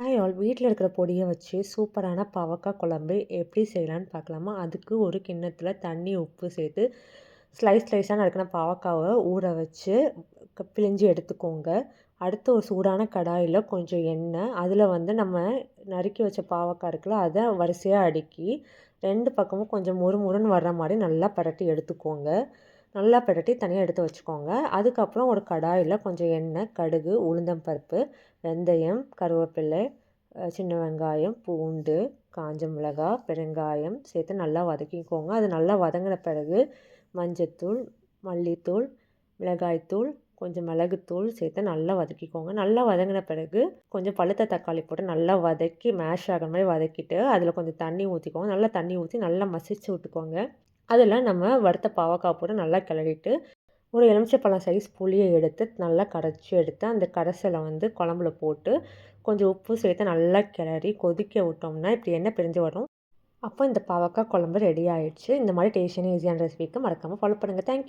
Hi all வீட்டில் இருக்கிற பொடியை வச்சு சூப்பரான பாவக்காய் குழம்பு எப்படி செய்யலான்னு பார்க்கலாமா? அதுக்கு ஒரு கிண்ணத்தில் தண்ணி உப்பு சேர்த்து ஸ்லைஸ் ஸ்லைஸாக நறுக்கின பாவக்காவை ஊற வச்சு பிழிஞ்சு எடுத்துக்கோங்க. அடுத்து ஒரு சூடான கடாயில் கொஞ்சம் எண்ணெய் அதில் வந்து நம்ம நறுக்கி வச்ச பாவக்காய் இருக்குல்ல அதை வரிசையாக அடுக்கி ரெண்டு பக்கமும் கொஞ்சம் முறு முறுன்னு வர்ற மாதிரி நல்லா பரட்டி எடுத்துக்கோங்க. நல்லா பிரட்டி தனியாக எடுத்து வச்சுக்கோங்க. அதுக்கப்புறம் ஒரு கடாயில் கொஞ்சம் எண்ணெய் கடுகு உளுந்தம்பருப்பு வெந்தயம் கருவேப்பிலை சின்ன வெங்காயம் பூண்டு காஞ்ச மிளகாய் பெருங்காயம் சேர்த்து நல்லா வதக்கிக்கோங்க. அது நல்லா வதங்கின பிறகு மஞ்சத்தூள் மல்லித்தூள் மிளகாய்த்தூள் கொஞ்சம் மிளகுத்தூள் சேர்த்து நல்லா வதக்கிக்கோங்க. நல்லா வதங்கின பிறகு கொஞ்சம் பழுத்த தக்காளி போட்டு நல்லா வதக்கி மேஷ் ஆகிற மாதிரி வதக்கிட்டு அதில் கொஞ்சம் தண்ணி ஊற்றிக்கோங்க நல்லா தண்ணி ஊற்றி நல்லா மசிச்சு விட்டுக்கோங்க. அதில் நம்ம வறுத்த பாவக்காய் போட்டு நல்லா கிளறிட்டு ஒரு எலுமிச்சைப்பழம் சைஸ் புளியை எடுத்து நல்லா கரைச்சி எடுத்து அந்த கரைசலை வந்து குழம்புல போட்டு கொஞ்சம் உப்பு சேர்த்து நல்லா கிளறி கொதிக்க விட்டோம்னா இப்படி எண்ணெய் பிரிஞ்சு வரும். அப்போ இந்த பாவக்காய் குழம்பு ரெடி ஆகிடுச்சு இந்த மாதிரி டேஸ்டியான ஈஸியான ரெசிபிக்கு மறக்காமல் ஃபாலோ பண்ணுங்கள் தேங்க்யூ